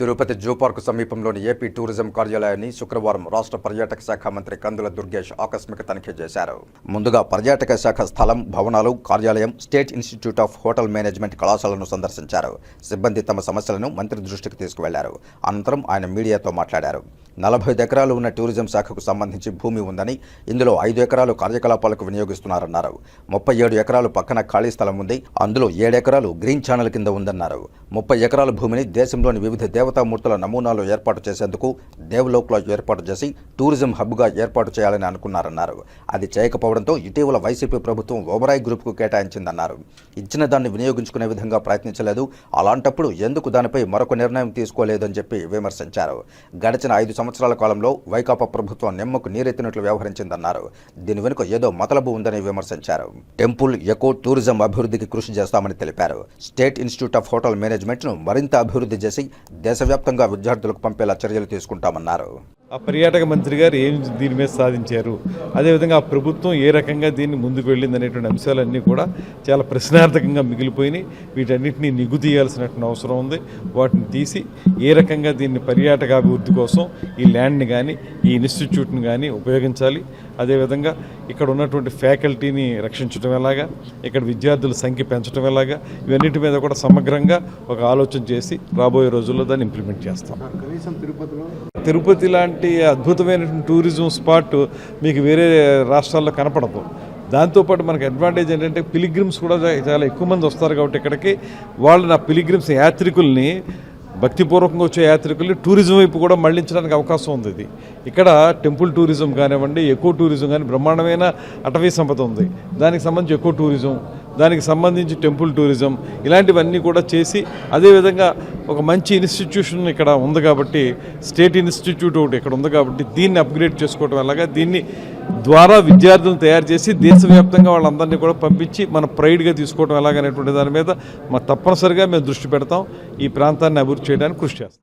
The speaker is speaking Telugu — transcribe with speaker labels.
Speaker 1: తిరుపతి జూ పార్క్ సమీపంలోని ఏపీ టూరిజం కార్యాలయాన్ని శుక్రవారం రాష్ట్ర పర్యాటక శాఖ మంత్రి కందుల దుర్గేష్ ఆకస్మిక తనిఖీ చేశారు. ముందుగా పర్యాటక శాఖ స్థలం భవనాలు కార్యాలయం State Institute of Hotel Management కళాశాలను సందర్శించారు. సిబ్బంది తమ సమస్యలను మంత్రి దృష్టికి తీసుకువెళ్ళారు. అనంతరం ఆయన మీడియాతో మాట్లాడారు. నలభై ఎకరాలు ఉన్న టూరిజం శాఖకు సంబంధించి భూమి ఉందని ఇందులో ఐదు ఎకరాలు కార్యకలాపాలకు వినియోగిస్తున్నారన్నారు. ముప్పై ఏడు ఎకరాలు పక్కన ఖాళీ స్థలం ఉంది. అందులో ఏడెకరాలు గ్రీన్ ఛానల్ కింద ఉందన్నారు. ముప్పై ఎకరాల భూమిని దేశంలోని వివిధ దేవతామూర్తుల నమూనాలు ఏర్పాటు చేసేందుకు దేవలోక్లో ఏర్పాటు చేసి టూరిజం హబ్గా ఏర్పాటు చేయాలని అనుకున్నారన్నారు. అది చేయకపోవడంతో ఇటీవల వైసీపీ ప్రభుత్వం ఓబరాయ్ గ్రూప్కు కేటాయించిందన్నారు. ఇచ్చిన దాన్ని వినియోగించుకునే విధంగా ప్రయత్నించలేదు. అలాంటప్పుడు ఎందుకు దానిపై మరొక నిర్ణయం తీసుకోలేదని చెప్పి విమర్శించారు. గడిచిన ఐదు సంవత్సరాలు సంవత్సరాల కాలంలో వైకాపా ప్రభుత్వం నిమ్మకు నీరెత్తినట్లు వ్యవహరించిందన్నారు. దీని వెనుక ఏదో మతలబు ఉందని విమర్శించారు. టెంపుల్ ఎకో టూరిజం అభివృద్ధికి కృషి చేస్తామని తెలిపారు. స్టేట్ ఇన్స్టిట్యూట్ ఆఫ్ హోటల్ మేనేజ్మెంట్ను మరింత అభివృద్ధి చేసి దేశవ్యాప్తంగా విద్యార్థులకు పంపేలా చర్యలు తీసుకుంటామన్నారు.
Speaker 2: ఆ పర్యాటక మంత్రి గారు ఏం దీని మీద సాధించారు? అదేవిధంగా ఆ ప్రభుత్వం ఏ రకంగా దీన్ని ముందుకు వెళ్ళింది అనేటువంటి అంశాలన్నీ కూడా చాలా ప్రశ్నార్థకంగా మిగిలిపోయినాయి. వీటన్నిటిని నిగు తీయాల్సినటువంటి అవసరం ఉంది. వాటిని తీసి ఏ రకంగా దీన్ని పర్యాటక అభివృద్ధి కోసం ఈ ల్యాండ్ని కానీ ఈ ఇన్స్టిట్యూట్ని కానీ ఉపయోగించాలి. అదేవిధంగా ఇక్కడ ఉన్నటువంటి ఫ్యాకల్టీని రక్షించడం ఎలాగా? ఇక్కడ విద్యార్థుల సంఖ్య పెంచడం ఎలాగా? ఇవన్నిటి మీద కూడా సమగ్రంగా ఒక ఆలోచన చేసి రాబోయే రోజుల్లో దాన్ని ఇంప్లిమెంట్ చేస్తాం.
Speaker 3: తిరుపతిలో
Speaker 2: తిరుపతి లాంటి అద్భుతమైనటువంటి టూరిజం స్పాట్ మీకు వేరే రాష్ట్రాల్లో కనపడదు. దాంతోపాటు మనకి అడ్వాంటేజ్ ఏంటంటే పిలిగ్రిమ్స్ కూడా చాలా ఎక్కువ మంది వస్తారు కాబట్టి ఇక్కడికి. వాళ్ళు నా పిలిగ్రిమ్స్ యాత్రికుల్ని భక్తిపూర్వకంగా వచ్చే యాత్రికుల్ని టూరిజం వైపు కూడా మళ్ళించడానికి అవకాశం ఉంది ఇది. ఇక్కడ టెంపుల్ టూరిజం కానివ్వండి ఎక్కువ టూరిజం కానీ బ్రహ్మాండమైన అటవీ సంపద ఉంది. దానికి సంబంధించి ఎక్కువ టూరిజం దానికి సంబంధించి టెంపుల్ టూరిజం ఇలాంటివన్నీ కూడా చేసి అదేవిధంగా ఒక మంచి ఇన్స్టిట్యూషన్ ఇక్కడ ఉంది కాబట్టి స్టేట్ ఇన్స్టిట్యూట్ ఒకటి ఇక్కడ ఉంది కాబట్టి దీన్ని అప్గ్రేడ్ చేసుకోవడం అలాగా దీన్ని ద్వారా విద్యార్థులను తయారు చేసి దేశవ్యాప్తంగా వాళ్ళందరినీ కూడా పంపించి మన ప్రైడ్గా తీసుకోవడం ఎలాగనేటువంటి దాని మీద మా తప్పనిసరిగా మేము దృష్టి పెడతాం. ఈ ప్రాంతాన్ని అభివృద్ధి చేయడానికి కృషి చేస్తాం.